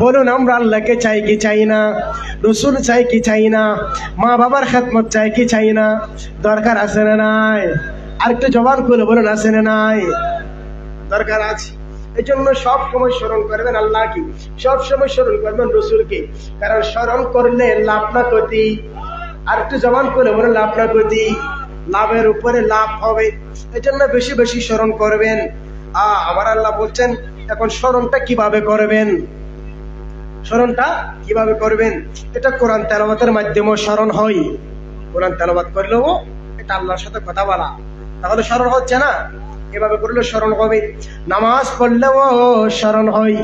বলুন, আমরা আল্লাহকে চাই কি চাই না? রসুল চাই কি চাই না? মা বাবার খেদমত চাই কি চাই না? দরকার আছে না নাই? আরেকটু জবান করে বলুন, আছে না নাই? দরকার আছে। এই জন্য সব সময় স্মরণ করবেন আল্লাহ কি সব সময় স্মরণ করবেন রসুলকে। কারণ স্মরণ করলে লাভ না ক্ষতি। আর একটু জবান করে বলে লাভ না ক্ষতি। লাভের উপরে লাভ হবে। এই জন্য বেশি বেশি স্মরণ করবেন। আহ আমার আল্লাহ বলছেন এখন স্মরণটা কীভাবে করবেন? স্মরণটা কীভাবে করবেন? এটা কোরআন তেলাবাতের মাধ্যমে স্মরণ হয়। কোরআন তেলাবাত করলেও এটা আল্লাহর সাথে কথা বলা। তাহলে স্মরণ হচ্ছে না? এভাবে করলে স্মরণ হবে। নামাজ পড়লেও স্মরণ হয়।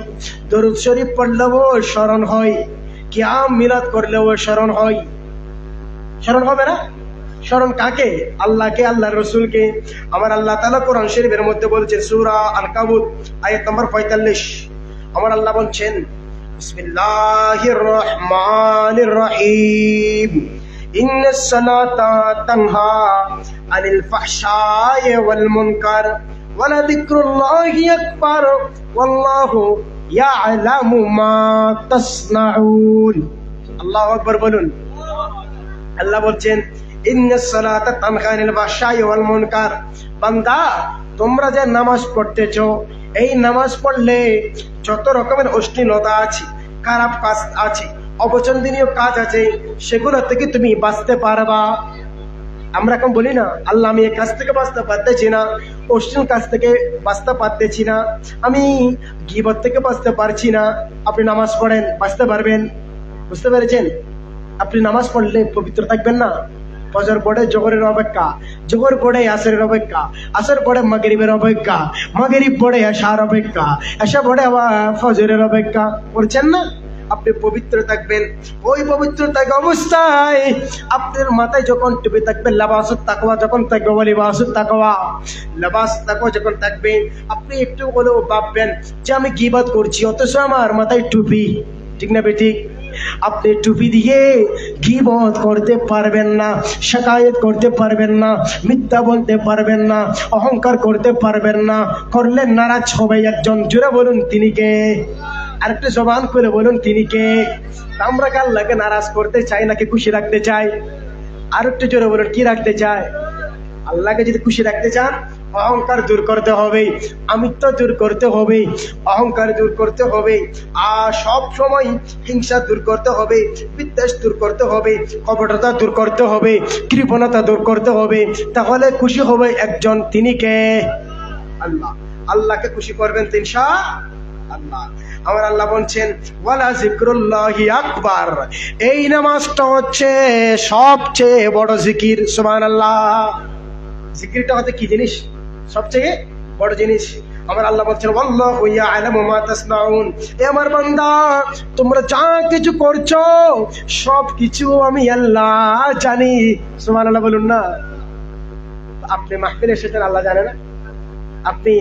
দরুদ শরীফ পড়লেও স্মরণ হয়। কিয়াম মিলাদ করলেও স্মরণ হয়। স্মরণ হবে না? স্মরণ কাকে আল্লাহকে আল্লাহর রসুলকে আমার আল্লাহ তালা কোরআন শরীফের মধ্যে বলছে সুরা আল কাবুত আয়াত নম্বর পঁয়তাল্লিশ আমার আল্লাহ বলছেন বিসমিল্লাহির রহমানির রহিম إن الصلاة تنهى عن الفحشاء والمنكر ولذكر الله أكبر والله يعلم ما تصنعون الله أكبر বলুন আল্লাহ বলছেন বান্দা, তোমরা যে নামাজ পড়তেছো, এই নামাজ পড়লে যত রকমের অশ্লীলতা আছে, খারাপ কাজ আছে, অপছন্দনীয় কাজ আছে, সেগুলো থেকে তুমি বাঁচতে পারবা। আমরা এখন বলি না, আল্লাহ আমি এই কাজ থেকে বাঁচতে পারতেছি না, অশ্লীল কাজ থেকে বাঁচতে পারতেছি না, আমি গিবত থেকে বাঁচতে পারছি না। আপনি নামাজ পড়েন, বাঁচতে পারবেন। বুঝতে পেরেছেন? আপনি নামাজ পড়লে পবিত্র থাকবেন না। ফজর পড়ে জোহরের অপেক্ষা, জোহর পড়ে আসরের অপেক্ষা, আসর পড়ে মাগরিবের অপেক্ষা, মাগরিব পড়ে এশার অপেক্ষা এশা পড়ে ফজরের অপেক্ষা। করছেন না? আপনি পবিত্র থাকবেন। ওই পবিত্র থাকা অবস্থায় আপনার মাথায় যখন টুপি থাকবে লাবাসুর তাকওয়া যখন থাকবে বলি বাসুর তাকওয়া লাবাস তাকওয়া যখন থাকবে, আপনি একটু হলেও ভাববেন যে আমি কি বাদ করছি, অথচ আমার মাথায় টুপি। ঠিক না, বেঠিক? আপনি টুপি দিয়ে কি গিবত করতে পারবেন না, শাকায়ত করতে পারবেন না, মিথ্যা বলতে পারবেন না, অহংকার করতে পারবেন না, করলে নারাজ হবে একজন। জুড়ে বলুন, তিনি কে? আরেকটু জবান করে বলুন, তিনি কে? আমরা আল্লাহকে নারাজ করতে চাই নাকি খুশি রাখতে চাই? আর একটু জোরে বলুন, কি রাখতে চায়? আল্লাহকে যদি খুশি রাখতে চান অহংকার দূর করতে হবে, আমিত্ব দূর করতে হবে, অহংকার দূর করতে হবে, আর সব সময় হিংসা দূর করতে হবে, বিদ্বেষ দূর করতে হবে, কপটতা দূর করতে হবে, কৃপণতা দূর করতে হবে। তাহলে খুশি হবে একজন, তিনি কে? আল্লাহ। আল্লাহকে খুশি করবেন তিনশা আল্লাহ। আমার আল্লাহ বলছেন, ওয়ালা জিক্রুল্লাহি আকবার। এই নামাজটা হচ্ছে সবচেয়ে বড় জিকির, সুবহানাল্লাহ। জিকিরটা হচ্ছে কি জিনিস? সবচেয়ে বড় জিনিস। আমার আল্লাহ বলছেন আল্লাহু ইয়ালামু মা তাসনাউন। এ আমার বান্দা, তোমরা যা কিছু করছ সব কিছু আমি আল্লাহ জানি। সুবহানাল্লাহ বলুন না। আপনি মাহফিলে এসেছেন, আল্লাহ জানে না। আপনি